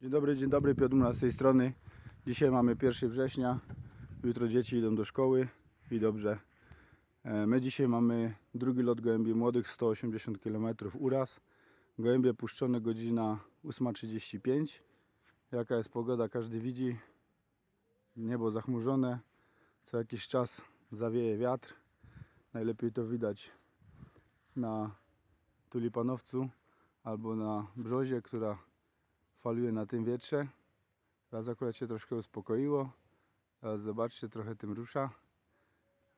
Dzień dobry, dzień dobry, Piotr z tej strony. Dzisiaj mamy 1 września, jutro dzieci idą do szkoły i dobrze. E, My dzisiaj mamy drugi lot gołębi młodych, 180 km uraz. Gołębie puszczone godzina 8.35. Jaka jest pogoda, każdy widzi. Niebo zachmurzone, co jakiś czas zawieje wiatr. Najlepiej to widać na tulipanowcu albo na brzozie, która faluje na tym wietrze. Teraz akurat się troszkę uspokoiło. Teraz zobaczcie, trochę tym rusza.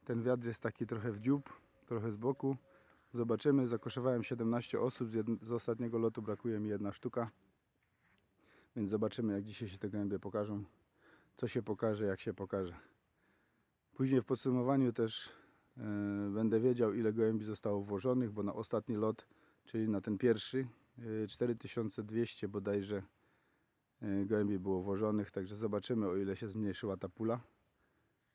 Ten wiatr jest taki trochę w dziób, trochę z boku. Zobaczymy, zakoszowałem 17 osób, z, jedn- z ostatniego lotu brakuje mi jedna sztuka. Więc zobaczymy, jak dzisiaj się te gołębie pokażą. Co się pokaże, jak się pokaże. Później w podsumowaniu też e, będę wiedział, ile gołębi zostało włożonych, bo na ostatni lot, czyli na ten pierwszy, 4200 bodajże e, gołębi było włożonych, także zobaczymy, o ile się zmniejszyła ta pula.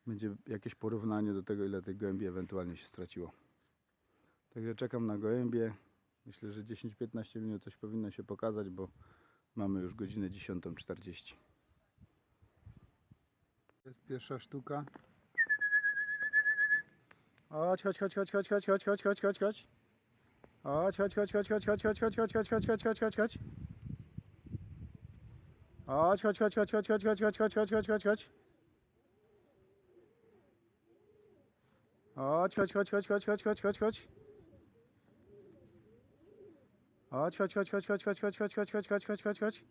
Będzie jakieś porównanie do tego, ile tych gołębi ewentualnie się straciło. Także czekam na gołębie. Myślę, że 10-15 minut coś powinno się pokazać, bo mamy już godzinę 10.40. Jest pierwsza sztuka. Chodź, chodź, chodź, chodź, chodź, chodź, chodź, chodź, chodź, chodź, chodź. Chodź, chodź, chodź, chodź, chodź, chodź, chodź, chodź, chodź, chodź, chodź, chodź, chodź, chodź, chodź. Chodź, chodź, chodź, chodź, chodź, chodź, chodź, chodź, chodź, chodź, chodź, chodź, chodź. Chodź, chodź, chodź, chodź, chodź, chodź, chodź, chodź, chodź. Chodź, chodź, chodź, chodź, chodź, chodź, chodź, chodź, chodź, chodź, chodź, chodź, chodź, chodź.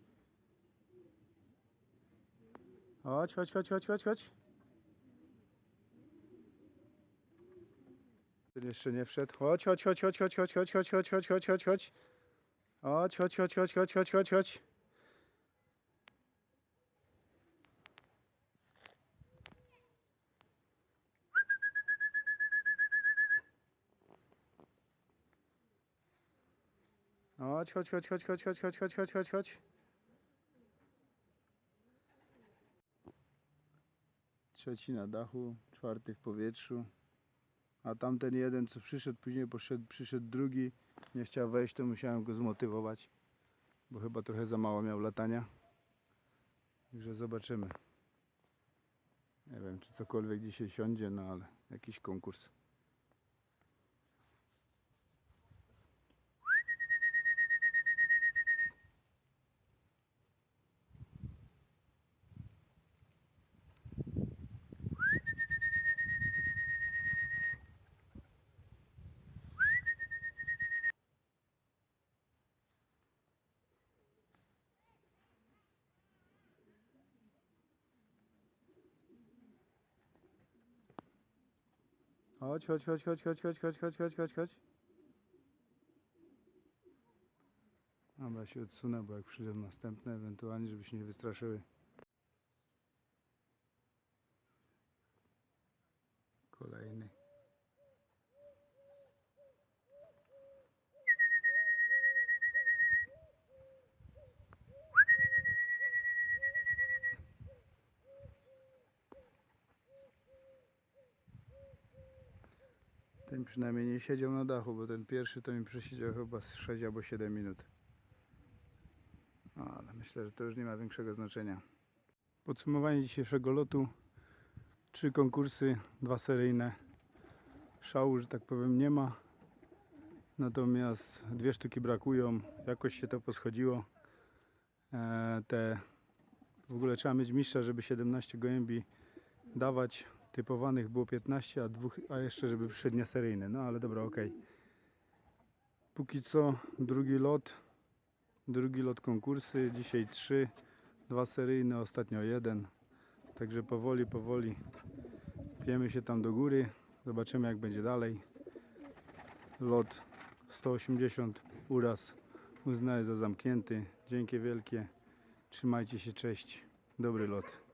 Chodź, chodź, chodź, chodź, chodź, Ten jeszcze nie wszedł. Chodź, chodź, chodź, chodź, chodź, chodź, chodź, chodź, chodź, chodź, chodź, chodź, chodź. Chodź, chodź, chodź, chodź, chodź, chodź, chodź, chodź. Chodź, chodź, chodź, chodź, chodź, chodź, chodź, chodź, chodź, chodź, chodź. Trzeci na dachu, czwarty w powietrzu. A tamten jeden, co przyszedł, później poszedł, przyszedł drugi, nie chciał wejść, to musiałem go zmotywować, bo chyba trochę za mało miał latania. Także zobaczymy. Nie wiem, czy cokolwiek dzisiaj siądzie, no ale jakiś konkurs. Chodź, chodź, chodź, chodź, chodź, chodź, chodź, chodź, chodź, chodź, chodź. Dobra, się odsunę, bo jak przyjdę następne, ewentualnie, żeby się nie wystraszyły. Kolejny. Ten przynajmniej nie siedział na dachu, bo ten pierwszy to mi przesiedział chyba z 6 albo 7 minut. No, ale myślę, że to już nie ma większego znaczenia. Podsumowanie dzisiejszego lotu. Trzy konkursy, dwa seryjne. Szału, że tak powiem, nie ma. Natomiast dwie sztuki brakują. Jakoś się to poschodziło. E, te w ogóle trzeba mieć mistrza, żeby 17 gołębi dawać. Typowanych było 15, a, dwóch, a jeszcze żeby przyszedł nieseryjny. No ale dobra, okej. Póki co drugi lot. Drugi lot konkursy. Dzisiaj trzy. Dwa seryjne, ostatnio jeden. Także powoli, powoli piemy się tam do góry. Zobaczymy jak będzie dalej. Lot 180 uraz uznaję za zamknięty. Dzięki wielkie. Trzymajcie się, cześć. Dobry lot.